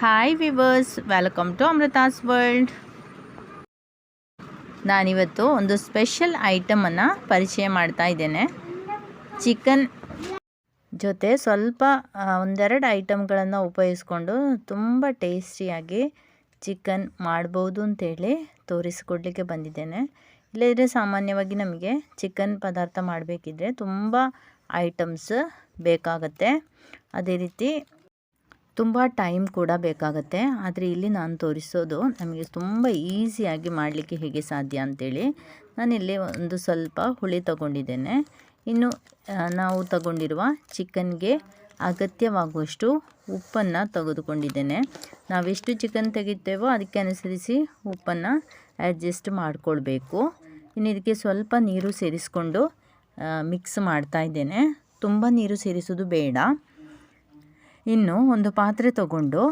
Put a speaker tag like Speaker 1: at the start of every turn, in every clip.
Speaker 1: Hi viewers welcome to Amrutha's world ನಾನಿವತ್ತು ಒಂದು special ಐಟಮನ್ನು ಪರಿಚಯ ಮಾಡ್ತಾ ಇದ್ದೇನೆ. ಚಿಕನ್ ಜೊತೆ ಸ್ವಲ್ಪ ಒಂದೆರಡು ಐಟಮ್ಗಳನ್ನು ಉಪಯೋಗಿಸ್ಕೊಂಡು ತುಂಬ ಟೇಸ್ಟಿಯಾಗಿ ಚಿಕನ್ ಮಾಡ್ಬೋದು ಅಂತೇಳಿ ತೋರಿಸಿಕೊಡ್ಲಿಕ್ಕೆ ಬಂದಿದ್ದೇನೆ. ಇಲ್ಲದಿದ್ದರೆ ಸಾಮಾನ್ಯವಾಗಿ ನಮಗೆ ಚಿಕನ್ ಪದಾರ್ಥ ಮಾಡಬೇಕಿದ್ರೆ ತುಂಬ ಐಟಮ್ಸ್ ಬೇಕಾಗತ್ತೆ. ಅದೇ ರೀತಿ ತುಂಬ ಟೈಮ್ ಕೂಡ ಬೇಕಾಗುತ್ತೆ. ಆದರೆ ಇಲ್ಲಿ ನಾನು ತೋರಿಸೋದು ನಮಗೆ ತುಂಬ ಈಸಿಯಾಗಿ ಮಾಡಲಿಕ್ಕೆ ಹೇಗೆ ಸಾಧ್ಯ ಅಂತೇಳಿ. ನಾನಿಲ್ಲಿ ಒಂದು ಸ್ವಲ್ಪ ಹುಳಿ ತಗೊಂಡಿದ್ದೇನೆ. ಇನ್ನು ನಾವು ತಗೊಂಡಿರುವ ಚಿಕನ್ಗೆ ಅಗತ್ಯವಾಗುವಷ್ಟು ಉಪ್ಪನ್ನು ತೆಗೆದುಕೊಂಡಿದ್ದೇನೆ. ನಾವೆಷ್ಟು ಚಿಕನ್ ತೆಗಿತೇವೋ ಅದಕ್ಕೆ ಅನುಸರಿಸಿ ಉಪ್ಪನ್ನು ಅಡ್ಜಸ್ಟ್ ಮಾಡಿಕೊಳ್ಬೇಕು. ಇನ್ನು ಇದಕ್ಕೆ ಸ್ವಲ್ಪ ನೀರು ಸೇರಿಸ್ಕೊಂಡು ಮಿಕ್ಸ್ ಮಾಡ್ತಾ ಇದ್ದೇನೆ. ತುಂಬ ನೀರು ಸೇರಿಸೋದು ಬೇಡ. ಇನ್ನು ಒಂದು ಪಾತ್ರೆ ತಗೊಂಡು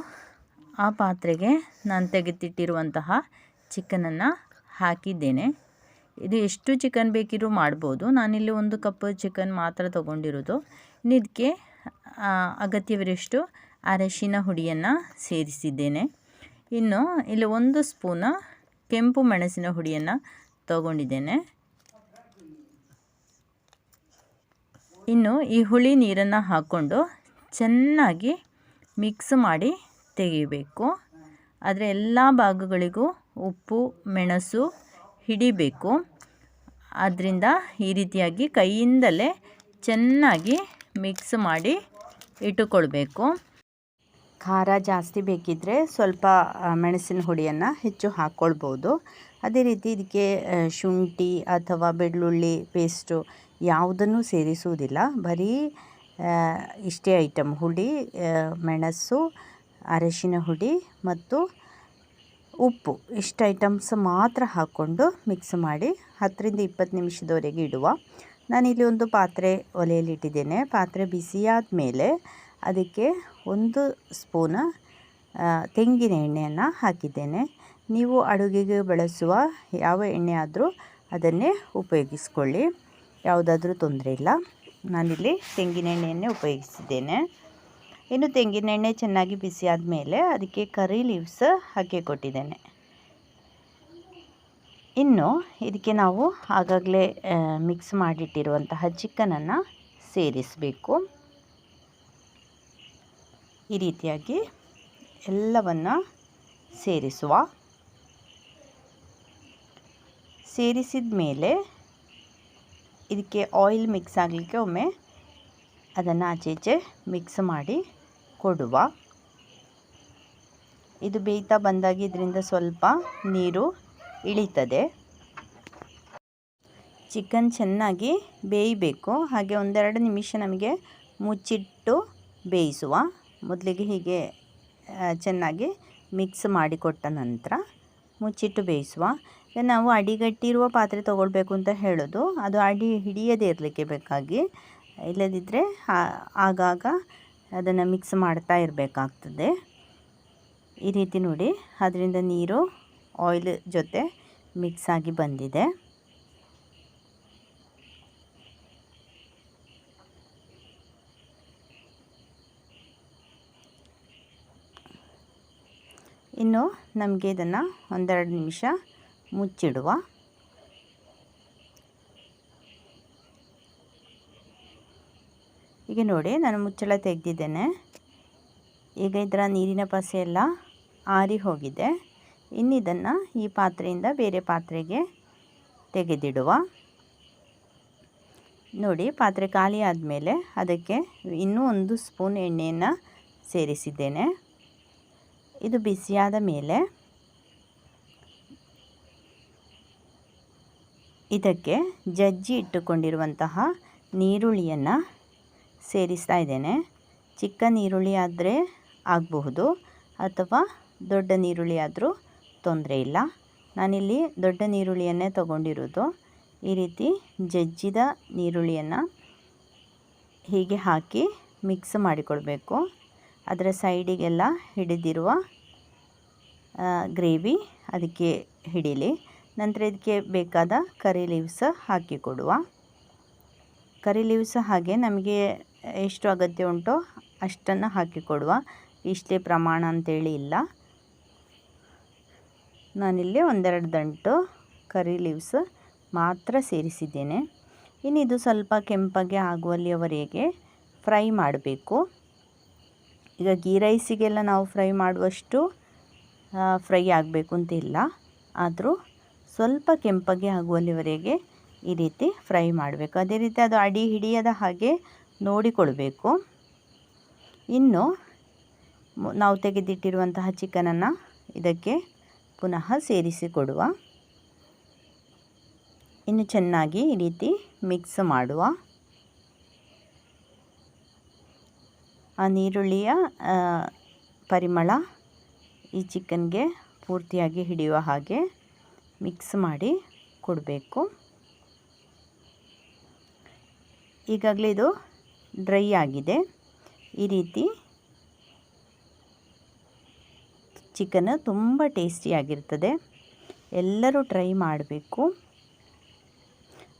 Speaker 1: ಆ ಪಾತ್ರೆಗೆ ನಾನು ತೆಗೆದಿಟ್ಟಿರುವಂತಹ ಚಿಕನನ್ನು ಹಾಕಿದ್ದೇನೆ. ಇದು ಎಷ್ಟು ಚಿಕನ್ ಬೇಕಿದ್ರೂ ಮಾಡ್ಬೋದು. ನಾನಿಲ್ಲಿ ಒಂದು ಕಪ್ ಚಿಕನ್ ಮಾತ್ರ ತಗೊಂಡಿರೋದು. ಇದಕ್ಕೆ ಅಗತ್ಯವಿರಷ್ಟು ಅರಶಿನ ಹುಡಿಯನ್ನು ಸೇರಿಸಿದ್ದೇನೆ. ಇನ್ನು ಇಲ್ಲಿ ಒಂದು ಸ್ಪೂನ ಕೆಂಪು ಮೆಣಸಿನ ಹುಡಿಯನ್ನು ತಗೊಂಡಿದ್ದೇನೆ. ಇನ್ನು ಈ ಹುಳಿ ನೀರನ್ನು ಹಾಕ್ಕೊಂಡು ಚೆನ್ನಾಗಿ ಮಿಕ್ಸ್ ಮಾಡಿ ತೆಗಿಬೇಕು. ಆದರೆ ಎಲ್ಲ ಭಾಗಗಳಿಗೂ ಉಪ್ಪು, ಮೆಣಸು ಹಿಡಿಬೇಕು. ಅದರಿಂದ ಈ ರೀತಿಯಾಗಿ ಕೈಯಿಂದಲೇ ಚೆನ್ನಾಗಿ ಮಿಕ್ಸ್ ಮಾಡಿ ಇಟ್ಟುಕೊಳ್ಬೇಕು. ಖಾರ ಜಾಸ್ತಿ ಬೇಕಿದ್ದರೆ ಸ್ವಲ್ಪ ಮೆಣಸಿನ ಹುಡಿಯನ್ನು ಹೆಚ್ಚು ಹಾಕ್ಕೊಳ್ಬೋದು ಅದೇ ರೀತಿ ಇದಕ್ಕೆ ಶುಂಠಿ ಅಥವಾ ಬೆಳ್ಳುಳ್ಳಿ ಪೇಸ್ಟು ಯಾವುದನ್ನು ಸೇರಿಸುವುದಿಲ್ಲ. ಬರೀ ಇಷ್ಟೇ ಐಟಮ್. ಹುಡಿ ಮೆಣಸು, ಅರಶಿನ ಹುಡಿ ಮತ್ತು ಉಪ್ಪು. ಇಷ್ಟು ಐಟಮ್ಸ್ ಮಾತ್ರ ಹಾಕ್ಕೊಂಡು ಮಿಕ್ಸ್ ಮಾಡಿ ಹತ್ತರಿಂದ ಇಪ್ಪತ್ತು ನಿಮಿಷದವರೆಗೆ ಇಡುವ. ನಾನಿಲ್ಲಿ ಒಂದು ಪಾತ್ರೆ ಒಲೆಯಲ್ಲಿ ಇಟ್ಟಿದ್ದೇನೆ. ಪಾತ್ರೆ ಬಿಸಿಯಾದ ಮೇಲೆ ಅದಕ್ಕೆ ಒಂದು ಸ್ಪೂನ ತೆಂಗಿನ ಎಣ್ಣೆಯನ್ನು ಹಾಕಿದ್ದೇನೆ. ನೀವು ಅಡುಗೆಗೆ ಬಳಸುವ ಯಾವ ಎಣ್ಣೆ ಆದರೂ ಅದನ್ನೇ ಉಪಯೋಗಿಸ್ಕೊಳ್ಳಿ. ಯಾವುದಾದ್ರೂ ತೊಂದರೆ ಇಲ್ಲ. ನಾನಿಲ್ಲಿ ತೆಂಗಿನ ಎಣ್ಣೆಯನ್ನೇ ಉಪಯೋಗಿಸಿದ್ದೇನೆ ಇನ್ನು ತೆಂಗಿನ ಎಣ್ಣೆ ಚೆನ್ನಾಗಿ ಬಿಸಿ ಆದಮೇಲೆ ಅದಕ್ಕೆ ಕರಿ ಲೀವ್ಸ್ ಹಾಕಿ ಕೊಟ್ಟಿದ್ದೇನೆ. ಇನ್ನು ಇದಕ್ಕೆ ನಾವು ಆಗಾಗಲೇ ಮಿಕ್ಸ್ ಮಾಡಿಟ್ಟಿರುವಂತಹ ಚಿಕನನ್ನು ಸೇರಿಸಬೇಕು. ಈ ರೀತಿಯಾಗಿ ಎಲ್ಲವನ್ನು ಸೇರಿಸುವ. ಸೇರಿಸಿದ ಮೇಲೆ ಇದಕ್ಕೆ ಆಯಿಲ್ ಮಿಕ್ಸ್ ಆಗಲಿಕ್ಕೆ ಒಮ್ಮೆ ಅದನ್ನು ಆಚೆ ಈಚೆ ಮಿಕ್ಸ್ ಮಾಡಿ ಕೊಡುವ. ಇದು ಬೇಯ್ತಾ ಬಂದಾಗ ಇದರಿಂದ ಸ್ವಲ್ಪ ನೀರು ಇಳಿತದೆ. ಚಿಕನ್ ಚೆನ್ನಾಗಿ ಬೇಯಬೇಕು. ಹಾಗೆ ಒಂದೆರಡು ನಿಮಿಷ ನಮಗೆ ಮುಚ್ಚಿಟ್ಟು ಬೇಯಿಸುವ. ಮೊದಲಿಗೆ ಹೀಗೆ ಚೆನ್ನಾಗಿ ಮಿಕ್ಸ್ ಮಾಡಿಕೊಟ್ಟ ನಂತರ ಮುಚ್ಚಿಟ್ಟು ಬೇಯಿಸುವ. ನಾವು ಅಡಿಗಟ್ಟಿರುವ ಪಾತ್ರೆ ತೊಗೊಳ್ಬೇಕು ಅಂತ ಹೇಳೋದು. ಅದು ಅಡಿ ಹಿಡಿಯದೇ ಇರಲಿಕ್ಕೆ ಬೇಕಾಗಿ. ಇಲ್ಲದಿದ್ದರೆ ಆಗಾಗ ಅದನ್ನು ಮಿಕ್ಸ್ ಮಾಡ್ತಾ ಇರಬೇಕಾಗ್ತದೆ. ಈ ರೀತಿ ನೋಡಿ. ಅದರಿಂದ ನೀರು ಆಯಿಲ್ ಜೊತೆ ಮಿಕ್ಸ್ ಆಗಿ ಬಂದಿದೆ. ಇನ್ನು ನಮಗೆ ಇದನ್ನು ಒಂದೆರಡು ನಿಮಿಷ ಮುಚ್ಚಿಡುವ. ಈಗ ನೋಡಿ, ನಾನು ಮುಚ್ಚಳ ತೆಗೆದಿದ್ದೇನೆ. ಈಗ ಇದರ ನೀರಿನ ಪಸೆ ಎಲ್ಲ ಆರಿ ಹೋಗಿದೆ. ಇನ್ನಿದನ್ನು ಈ ಪಾತ್ರೆಯಿಂದ ಬೇರೆ ಪಾತ್ರೆಗೆ ತೆಗೆದಿಡುವ. ನೋಡಿ, ಪಾತ್ರೆ ಖಾಲಿ ಆದಮೇಲೆ ಅದಕ್ಕೆ ಇನ್ನೂ ಒಂದು ಸ್ಪೂನ್ ಎಣ್ಣೆಯನ್ನು ಸೇರಿಸಿದ್ದೇನೆ. ಇದು ಬಿಸಿಯಾದ ಮೇಲೆ ಇದಕ್ಕೆ ಜಜ್ಜಿ ಇಟ್ಟುಕೊಂಡಿರುವಂತಹ ನೀರುಳ್ಳಿಯನ್ನು ಸೇರಿಸ್ತಾ ಇದ್ದೇನೆ. ಚಿಕ್ಕ ನೀರುಳ್ಳಿ ಆದರೆ ಆಗಬಹುದು, ಅಥವಾ ದೊಡ್ಡ ನೀರುಳ್ಳಿ ಆದರೂ ತೊಂದರೆ ಇಲ್ಲ. ನಾನಿಲ್ಲಿ ದೊಡ್ಡ ನೀರುಳ್ಳಿಯನ್ನೇ ತಗೊಂಡಿರೋದು. ಈ ರೀತಿ ಜಜ್ಜಿದ ನೀರುಳ್ಳಿಯನ್ನು ಹೀಗೆ ಹಾಕಿ ಮಿಕ್ಸ್ ಮಾಡಿಕೊಳ್ಬೇಕು. ಅದರ ಸೈಡಿಗೆಲ್ಲ ಹಿಡಿದಿರುವ ಗ್ರೇವಿ ಅದಕ್ಕೆ ಹಿಡೀಲಿ. ನಂತರ ಇದಕ್ಕೆ ಬೇಕಾದ ಕರಿ ಲೀವ್ಸ ಹಾಕಿ ಕೊಡುವ. ಕರಿ ಲೀವ್ಸ ಹಾಗೆ ನಮಗೆ ಎಷ್ಟು ಅಗತ್ಯ ಉಂಟೋ ಅಷ್ಟನ್ನು ಹಾಕಿ ಕೊಡುವ. ಇಷ್ಟೇ ಪ್ರಮಾಣ ಅಂತೇಳಿ ಇಲ್ಲ. ನಾನಿಲ್ಲಿ ಒಂದೆರಡು ದಂಟು ಕರಿ ಲೀವ್ಸ್ ಮಾತ್ರ ಸೇರಿಸಿದ್ದೇನೆ. ಇನ್ನು ಇದು ಸ್ವಲ್ಪ ಕೆಂಪಗೆ ಆಗುವಲ್ಲಿಯವರೆಗೆ ಫ್ರೈ ಮಾಡಬೇಕು. ಈಗ ಗೀ ರೈಸಿಗೆಲ್ಲ ನಾವು ಫ್ರೈ ಮಾಡುವಷ್ಟು ಫ್ರೈ ಆಗಬೇಕು ಅಂತಿಲ್ಲ ಆದರೂ ಸ್ವಲ್ಪ ಕೆಂಪಗೆ ಆಗುವಲ್ಲಿವರೆಗೆ ಈ ರೀತಿ ಫ್ರೈ ಮಾಡಬೇಕು. ಅದೇ ರೀತಿ ಅದು ಅಡಿ ಹಿಡಿಯದ ಹಾಗೆ ನೋಡಿಕೊಳ್ಬೇಕು. ಇನ್ನು ನಾವು ತೆಗೆದಿಟ್ಟಿರುವಂತಹ ಚಿಕನನ್ನು ಇದಕ್ಕೆ ಪುನಃ ಸೇರಿಸಿಕೊಡುವ. ಇನ್ನು ಚೆನ್ನಾಗಿ ಈ ರೀತಿ ಮಿಕ್ಸ್ ಮಾಡುವ. ಆ ನೀರುಳ್ಳಿಯ ಪರಿಮಳ ಈ ಚಿಕನ್ಗೆ ಪೂರ್ತಿಯಾಗಿ ಹಿಡಿಯುವ ಹಾಗೆ ಮಿಕ್ಸ್ ಮಾಡಿ ಕೊಡಬೇಕು. ಈಗಾಗಲೇ ಇದು ಡ್ರೈ ಆಗಿದೆ. ಈ ರೀತಿ ಚಿಕನ್ ತುಂಬ ಟೇಸ್ಟಿಯಾಗಿರ್ತದೆ ಎಲ್ಲರೂ ಟ್ರೈ ಮಾಡಬೇಕು.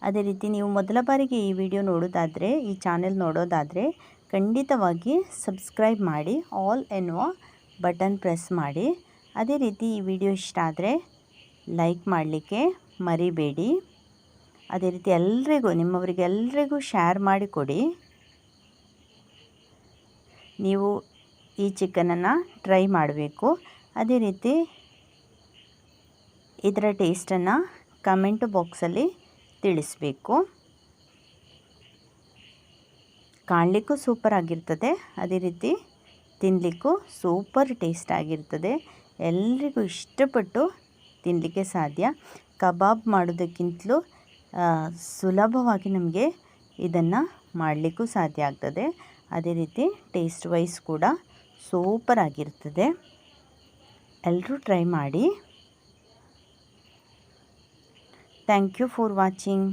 Speaker 1: ಅದೇ ರೀತಿ ನೀವು ಮೊದಲ ಬಾರಿಗೆ ಈ ವಿಡಿಯೋ ನೋಡೋದಾದರೆ, ಈ ಚಾನೆಲ್ ನೋಡೋದಾದರೆ ಖಂಡಿತವಾಗಿ ಸಬ್ಸ್ಕ್ರೈಬ್ ಮಾಡಿ, ಆಲ್ ಎನ್ನುವ ಬಟನ್ ಪ್ರೆಸ್ ಮಾಡಿ. ಅದೇ ರೀತಿ ಈ ವಿಡಿಯೋ ಇಷ್ಟ ಆದರೆ ಲೈಕ್ ಮಾಡಲಿಕ್ಕೆ ಮರಿಬೇಡಿ. ಅದೇ ರೀತಿ ಎಲ್ರಿಗೂ ನಿಮ್ಮವರಿಗೆಲ್ಲರಿಗೂ ಶೇರ್ ಮಾಡಿ ಕೊಡಿ. ನೀವು ಈ ಚಿಕನನ್ನು ಟ್ರೈ ಮಾಡಬೇಕು. ಅದೇ ರೀತಿ ಇದರ ಟೇಸ್ಟನ್ನು ಕಮೆಂಟ್ ಬಾಕ್ಸಲ್ಲಿ ತಿಳಿಸಬೇಕು. ಕಾಣಲಿಕ್ಕೂ ಸೂಪರ್ ಆಗಿರ್ತದೆ. ಅದೇ ರೀತಿ ತಿನ್ನಲಿಕ್ಕೂ ಸೂಪರ್ ಟೇಸ್ಟ್ ಆಗಿರ್ತದೆ. ಎಲ್ರಿಗೂ ಇಷ್ಟಪಟ್ಟು ತಿನ್ನಲಿಕ್ಕೆ ಸಾಧ್ಯ. ಕಬಾಬ್ ಮಾಡೋದಕ್ಕಿಂತಲೂ ಸುಲಭವಾಗಿ ನಮಗೆ ಇದನ್ನು ಮಾಡಲಿಕ್ಕೂ ಸಾಧ್ಯ ಆಗ್ತದೆ. ಅದೇ ರೀತಿ ಟೇಸ್ಟ್ ವೈಸ್ ಕೂಡ ಸೂಪರ್ ಆಗಿರ್ತದೆ. ಎಲ್ಲರೂ ಟ್ರೈ ಮಾಡಿ. Thank you for watching